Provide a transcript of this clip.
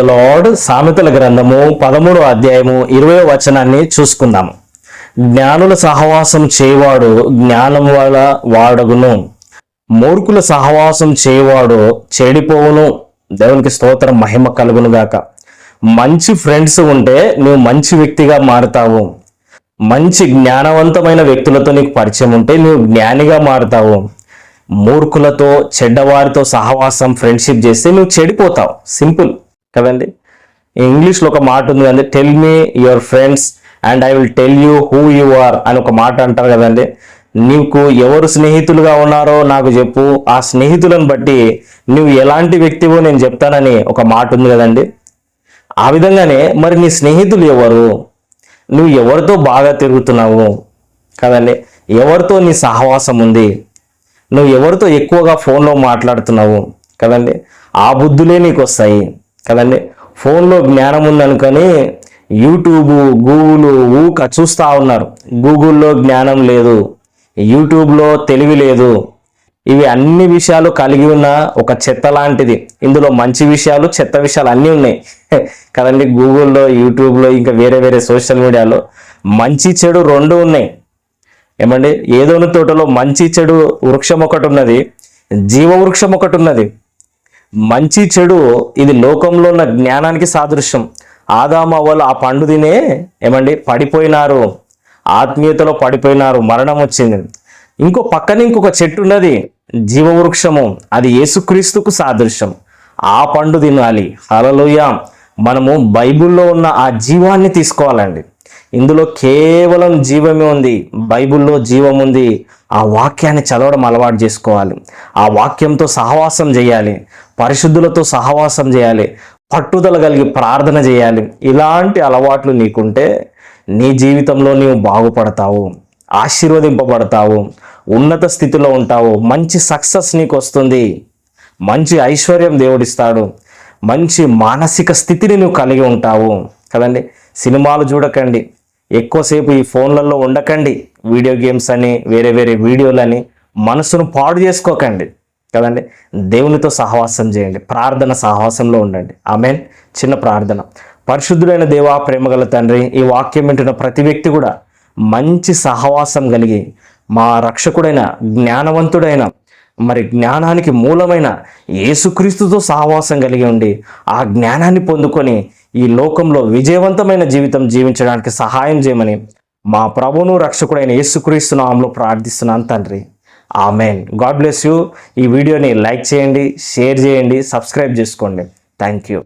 Lord సామెతల గ్రంథము పదమూడు అధ్యాయము ఇరవై వచనాన్ని చూసుకుందాము. జ్ఞానుల సహవాసం చేయవాడు జ్ఞానం వల్ల వాడగును. మూర్ఖుల సహవాసం చేయవాడు చెడిపోవును. దేవునికి స్తోత్రం మహిమ కలుగును గాక. మంచి ఫ్రెండ్స్ ఉంటే నువ్వు మంచి వ్యక్తిగా మారుతావు. మంచి జ్ఞానవంతమైన వ్యక్తులతో నీకు పరిచయం ఉంటే నువ్వు జ్ఞానిగా మారుతావు. మూర్ఖులతో చెడ్డవారితో సహవాసం ఫ్రెండ్షిప్ చేస్తే నువ్వు చెడిపోతావు. సింపుల్ కదండి? ఇంగ్లీష్లో ఒక మాట ఉంది కదండి tell me your friends and I will tell you who you are అని ఒక మాట అంటారు కదండి. నీకు ఎవరు స్నేహితులుగా ఉన్నారో నాకు చెప్పు ఆ స్నేహితులను బట్టి నువ్వు ఎలాంటి వ్యక్తివో నేను చెప్తానని ఒక మాట ఉంది కదండి. ఆ విధంగానే మరి నీ స్నేహితులు ఎవరు? నువ్వు ఎవరితో బాగా తిరుగుతున్నావు? కదండి ఎవరితో నీ సహవాసం ఉంది? నువ్వు ఎవరితో ఎక్కువగా ఫోన్లో మాట్లాడుతున్నావు? కదండి ఆ బుద్ధులే నీకు వస్తాయి కదండి? ఫోన్లో జ్ఞానం ఉందనుకొని యూట్యూబ్ గూగుల్ ఊక చూస్తూ ఉన్నారు. గూగుల్లో జ్ఞానం లేదు యూట్యూబ్లో తెలివి లేదు. ఇవి అన్ని విషయాలు కలిగి ఉన్న ఒక చెత్త లాంటిది. ఇందులో మంచి విషయాలు చెత్త విషయాలు అన్నీ ఉన్నాయి. కదండి? గూగుల్లో యూట్యూబ్లో ఇంకా వేరే వేరే సోషల్ మీడియాలో మంచి చెడు రెండు ఉన్నాయి. ఏమండి? ఏదోని తోటలో మంచి చెడు వృక్షం ఒకటి ఉన్నది జీవ వృక్షం ఒకటి ఉన్నది. మంచి చెడు ఇది లోకంలో ఉన్న జ్ఞానానికి సాదృశ్యం. ఆదామ వాళ్ళు ఆ పండు తినే ఏమండి? పడిపోయినారు. ఆత్మీయతలో పడిపోయినారు. మరణం వచ్చింది. ఇంకో పక్కన ఇంకొక చెట్టు ఉన్నది. జీవవృక్షము. అది యేసుక్రీస్తుకు సాదృశ్యం. ఆ పండు తినాలి. హలలుయ మనము బైబిల్లో ఉన్న ఆ జీవాన్ని తీసుకోవాలండి. ఇందులో కేవలం జీవమే ఉంది బైబిల్లో జీవం ఉంది. ఆ వాక్యాన్ని చదవడం అలవాటు చేసుకోవాలి. ఆ వాక్యంతో సహవాసం చేయాలి. పరిశుద్ధులతో సహవాసం చేయాలి. పట్టుదల కలిగి ప్రార్థన చేయాలి. ఇలాంటి అలవాట్లు నీకుంటే నీ జీవితంలో నీవు బాగుపడతావు ఆశీర్వదింపబడతావు ఉన్నత స్థితిలో ఉంటావు. మంచి సక్సెస్ నీకు వస్తుంది మంచి ఐశ్వర్యం దేవుడిస్తాడు. మంచి మానసిక స్థితిని నువ్వు కలిగి ఉంటావు. కదండి? సినిమాలు చూడకండి. ఎక్కువసేపు ఈ ఫోన్లలో ఉండకండి. వీడియో గేమ్స్ అని వేరే వేరే వీడియోలని మనసును పాడు చేసుకోకండి. కదండి? దేవునితో సహవాసం చేయండి. ప్రార్థన సహవాసంలో ఉండండి. ఆమెన్. చిన్న ప్రార్థన. పరిశుద్ధుడైన దేవా ప్రేమగల తండ్రి ఈ వాక్యం వింటున్న ప్రతి వ్యక్తి కూడా మంచి సహవాసం కలిగి మా రక్షకుడైన జ్ఞానవంతుడైన మరి జ్ఞానానికి మూలమైన యేసుక్రీస్తుతో సహవాసం కలిగి ఉండి ఆ జ్ఞానాన్ని పొందుకొని ఈ లోకంలో విజయవంతమైన జీవితం జీవించడానికి సహాయం చేయమని మా ప్రభును రక్షకుడైన యేసుక్రీస్తు నామంలో ప్రార్థిస్తున్నాను తండ్రి. ఆమెన్. God bless you. ఈ వీడియోని లైక్ చేయండి షేర్ చేయండి సబ్స్క్రైబ్ చేసుకోండి. Thank you.